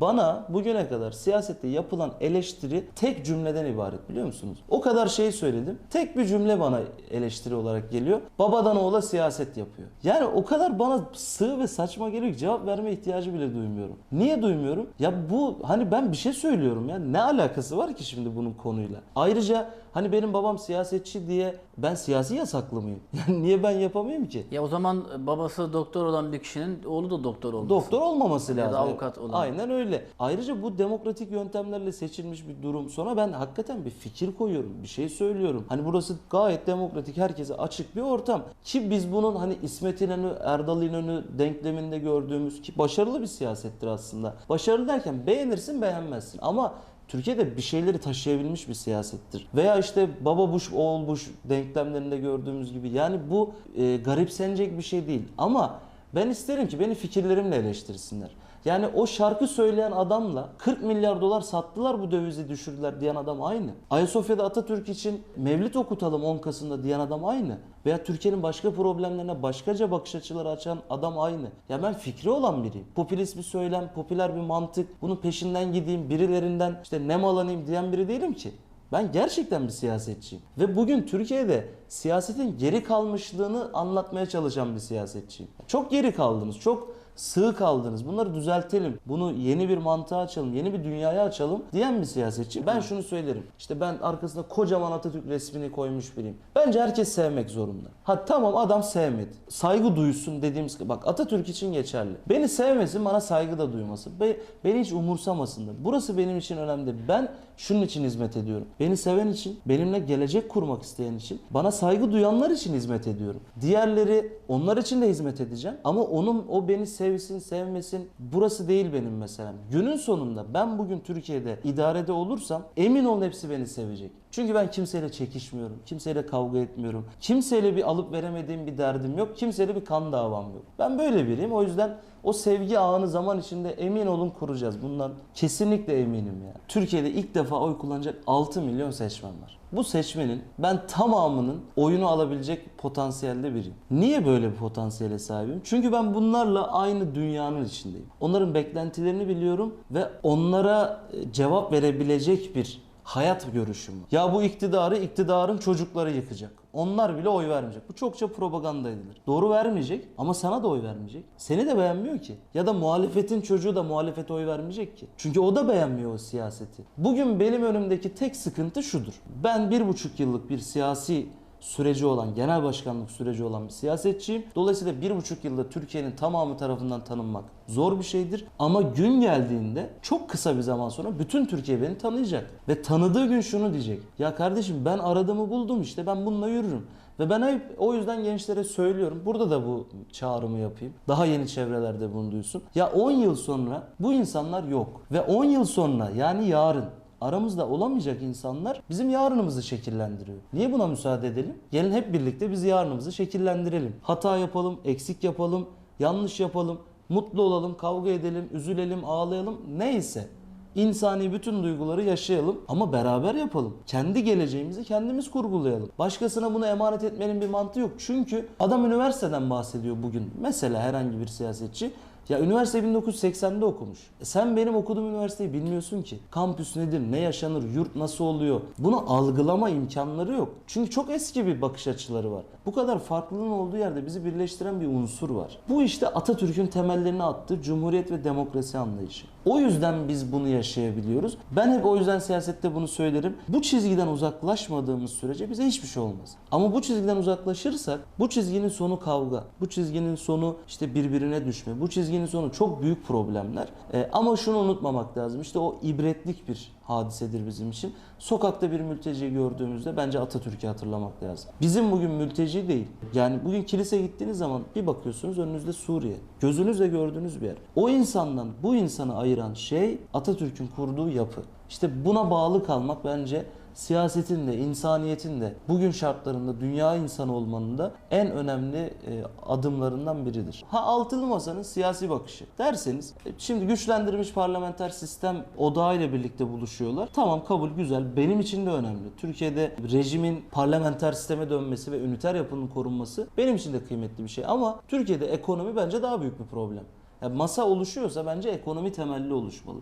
Bana bugüne kadar siyasette yapılan eleştiri tek cümleden ibaret biliyor musunuz? O kadar şey söyledim. Tek bir cümle bana eleştiri olarak geliyor. Babadan oğula siyaset yapıyor. Yani o kadar bana sığ ve saçma geliyor ki cevap verme ihtiyacı bile duymuyorum. Niye duymuyorum? Ya bu hani ben bir şey söylüyorum ya. Ne alakası var ki şimdi bunun konuyla? Ayrıca hani benim babam siyasetçi diye ben siyasi yasaklı mıyım? Yani niye ben yapamayayım ki? Ya o zaman babası doktor olan bir kişinin oğlu da doktor olması. Doktor olmaması Ya da lazım. avukat olan. Aynen öyle. Ayrıca bu demokratik yöntemlerle seçilmiş bir durum. Sonra ben hakikaten bir fikir koyuyorum. Bir şey söylüyorum. Hani burası gayet demokratik. Herkese açık bir ortam. Ki biz bunun hani İsmet İnönü, Erdal İnönü denkleminde gördüğümüz ki başarılı bir siyasettir aslında. Başarılı derken beğenirsin beğenmezsin. Ama Türkiye'de bir şeyleri taşıyabilmiş bir siyasettir. Veya işte baba Bush, oğul Bush denklemlerinde gördüğümüz gibi. Yani bu e, garipsenecek bir şey değil. Ama ben isterim ki beni fikirlerimle eleştirsinler. Yani o şarkı söyleyen adamla 40 milyar dolar sattılar bu dövizi düşürdüler diyen adam aynı. Ayasofya'da Atatürk için mevlit okutalım 10 Kasım'da diyen adam aynı. Veya Türkiye'nin başka problemlerine başkaca bakış açıları açan adam aynı. Ya ben fikri olan biriyim. Popülist bir söylem, popüler bir mantık, bunun peşinden gideyim, birilerinden işte nemalanayım diyen biri değilim ki. Ben gerçekten bir siyasetçiyim. Ve bugün Türkiye'de siyasetin geri kalmışlığını anlatmaya çalışan bir siyasetçiyim. Çok geri kaldınız, çok sığ kaldınız. Bunları düzeltelim. Bunu yeni bir mantığa açalım, yeni bir dünyaya açalım diyen bir siyasetçi. Ben şunu söylerim. İşte ben arkasında kocaman Atatürk resmini koymuş biriyim. Bence herkes sevmek zorunda. Ha tamam adam sevmedi. Saygı duysun dediğimiz bak Atatürk için geçerli. Beni sevmesin, bana saygı da duymasın. Be- beni hiç umursamasın da. Burası benim için önemli. Ben şunun için hizmet ediyorum. Beni seven için, benimle gelecek kurmak isteyen için, bana saygı duyanlar için hizmet ediyorum. Diğerleri onlar için de hizmet edeceğim. Ama onun o beni sevsin, sevmesin burası değil benim meselem. Günün sonunda ben bugün Türkiye'de idarede olursam emin olun hepsi beni sevecek. Çünkü ben kimseyle çekişmiyorum. Kimseyle kavga etmiyorum. Kimseyle bir alıp veremediğim bir derdim yok. Kimseyle bir kan davam yok. Ben böyle biriyim. O yüzden o sevgi ağını zaman içinde emin olun kuracağız. Bundan kesinlikle eminim ya. Türkiye'de ilk defa oy kullanacak 6 milyon seçmen var. Bu seçmenin ben tamamının oyunu alabilecek potansiyelde biriyim. Niye böyle bir potansiyele sahibim? Çünkü ben bunlarla aynı dünyanın içindeyim. Onların beklentilerini biliyorum ve onlara e, cevap verebilecek bir hayat görüşüm var. Ya bu iktidarı iktidarın çocukları yıkacak. Onlar bile oy vermeyecek. Bu çokça propaganda edilir. Doğru vermeyecek ama sana da oy vermeyecek. Seni de beğenmiyor ki. Ya da muhalefetin çocuğu da muhalefete oy vermeyecek ki. Çünkü o da beğenmiyor o siyaseti. Bugün benim önümdeki tek sıkıntı şudur. Ben bir buçuk yıllık bir siyasi süreci olan, genel başkanlık süreci olan bir siyasetçiyim. Dolayısıyla bir buçuk yılda Türkiye'nin tamamı tarafından tanınmak zor bir şeydir. Ama gün geldiğinde çok kısa bir zaman sonra bütün Türkiye beni tanıyacak. Ve tanıdığı gün şunu diyecek. Ya kardeşim ben aradığımı buldum işte ben bununla yürürüm. Ve ben hep o yüzden gençlere söylüyorum. Burada da bu çağrımı yapayım. Daha yeni çevrelerde bunu duysun. Ya 10 yıl sonra bu insanlar yok. Ve 10 yıl sonra yani yarın aramızda olamayacak insanlar bizim yarınımızı şekillendiriyor. Niye buna müsaade edelim? Gelin hep birlikte biz yarınımızı şekillendirelim. Hata yapalım, eksik yapalım, yanlış yapalım, mutlu olalım, kavga edelim, üzülelim, ağlayalım neyse. İnsani bütün duyguları yaşayalım ama beraber yapalım. Kendi geleceğimizi kendimiz kurgulayalım. Başkasına bunu emanet etmenin bir mantığı yok. Çünkü adam üniversiteden bahsediyor bugün. Mesela herhangi bir siyasetçi. Ya üniversite 1980'de okumuş. E sen benim okuduğum üniversiteyi bilmiyorsun ki. Kampüs nedir, ne yaşanır, yurt nasıl oluyor? Bunu algılama imkanları yok. Çünkü çok eski bir bakış açıları var. Bu kadar farklılığın olduğu yerde bizi birleştiren bir unsur var. Bu işte Atatürk'ün temellerini attığı cumhuriyet ve demokrasi anlayışı. O yüzden biz bunu yaşayabiliyoruz. Ben hep o yüzden siyasette bunu söylerim. Bu çizgiden uzaklaşmadığımız sürece bize hiçbir şey olmaz. Ama bu çizgiden uzaklaşırsak bu çizginin sonu kavga. Bu çizginin sonu işte birbirine düşme. Bu çizginin sonu çok büyük problemler. Ee, ama şunu unutmamak lazım. İşte o ibretlik bir hadisedir bizim için. Sokakta bir mülteci gördüğümüzde bence Atatürk'ü hatırlamak lazım. Bizim bugün mülteci değil. Yani bugün kilise gittiğiniz zaman bir bakıyorsunuz önünüzde Suriye. Gözünüzle gördüğünüz bir yer. O insandan bu insanı ayıran şey Atatürk'ün kurduğu yapı. İşte buna bağlı kalmak bence siyasetin de, insaniyetin de bugün şartlarında dünya insanı olmanın da en önemli e, adımlarından biridir. Ha altılı masanın siyasi bakışı derseniz e, şimdi güçlendirilmiş parlamenter sistem odağıyla birlikte buluşuyorlar. Tamam kabul güzel. Benim için de önemli. Türkiye'de rejimin parlamenter sisteme dönmesi ve üniter yapının korunması benim için de kıymetli bir şey ama Türkiye'de ekonomi bence daha büyük bir problem. Ya masa oluşuyorsa bence ekonomi temelli oluşmalı.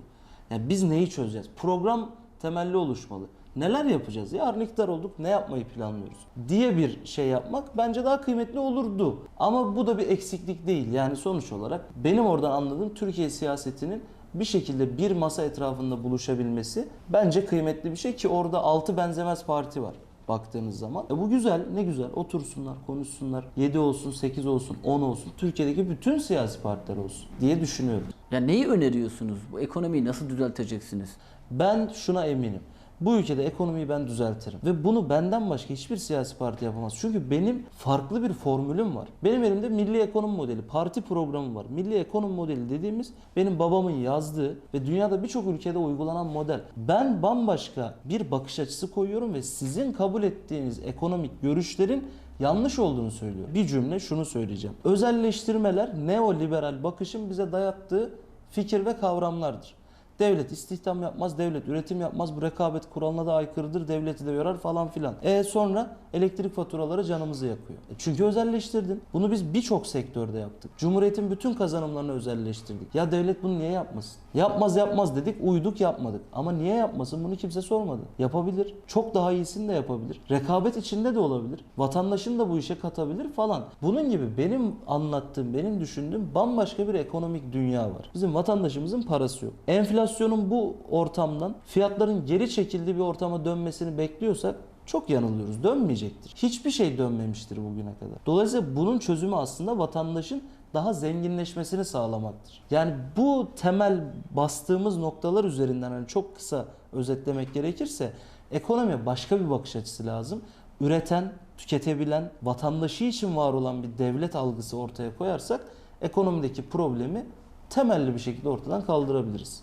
Yani biz neyi çözeceğiz? Program temelli oluşmalı. Neler yapacağız? Yarın iktidar olduk ne yapmayı planlıyoruz? Diye bir şey yapmak bence daha kıymetli olurdu. Ama bu da bir eksiklik değil. Yani sonuç olarak benim oradan anladığım Türkiye siyasetinin bir şekilde bir masa etrafında buluşabilmesi bence kıymetli bir şey ki orada altı benzemez parti var baktığınız zaman. E bu güzel, ne güzel. Otursunlar, konuşsunlar. 7 olsun, 8 olsun, 10 olsun. Türkiye'deki bütün siyasi partiler olsun diye düşünüyorum. Ya neyi öneriyorsunuz? Bu ekonomiyi nasıl düzelteceksiniz? Ben şuna eminim. Bu ülkede ekonomiyi ben düzeltirim. Ve bunu benden başka hiçbir siyasi parti yapamaz. Çünkü benim farklı bir formülüm var. Benim elimde milli ekonomi modeli, parti programı var. Milli ekonomi modeli dediğimiz benim babamın yazdığı ve dünyada birçok ülkede uygulanan model. Ben bambaşka bir bakış açısı koyuyorum ve sizin kabul ettiğiniz ekonomik görüşlerin yanlış olduğunu söylüyor. Bir cümle şunu söyleyeceğim. Özelleştirmeler neoliberal bakışın bize dayattığı fikir ve kavramlardır. Devlet istihdam yapmaz, devlet üretim yapmaz, bu rekabet kuralına da aykırıdır, devleti de yorar falan filan. E sonra elektrik faturaları canımızı yakıyor. E çünkü özelleştirdin. Bunu biz birçok sektörde yaptık. Cumhuriyetin bütün kazanımlarını özelleştirdik. Ya devlet bunu niye yapmasın? Yapmaz yapmaz dedik, uyduk yapmadık. Ama niye yapmasın bunu kimse sormadı. Yapabilir. Çok daha iyisini de yapabilir. Rekabet içinde de olabilir. Vatandaşın da bu işe katabilir falan. Bunun gibi benim anlattığım, benim düşündüğüm bambaşka bir ekonomik dünya var. Bizim vatandaşımızın parası yok. Enflasyonun bu ortamdan fiyatların geri çekildiği bir ortama dönmesini bekliyorsak çok yanılıyoruz. Dönmeyecektir. Hiçbir şey dönmemiştir bugüne kadar. Dolayısıyla bunun çözümü aslında vatandaşın daha zenginleşmesini sağlamaktır. Yani bu temel bastığımız noktalar üzerinden hani çok kısa özetlemek gerekirse ekonomiye başka bir bakış açısı lazım. Üreten, tüketebilen, vatandaşı için var olan bir devlet algısı ortaya koyarsak ekonomideki problemi temelli bir şekilde ortadan kaldırabiliriz.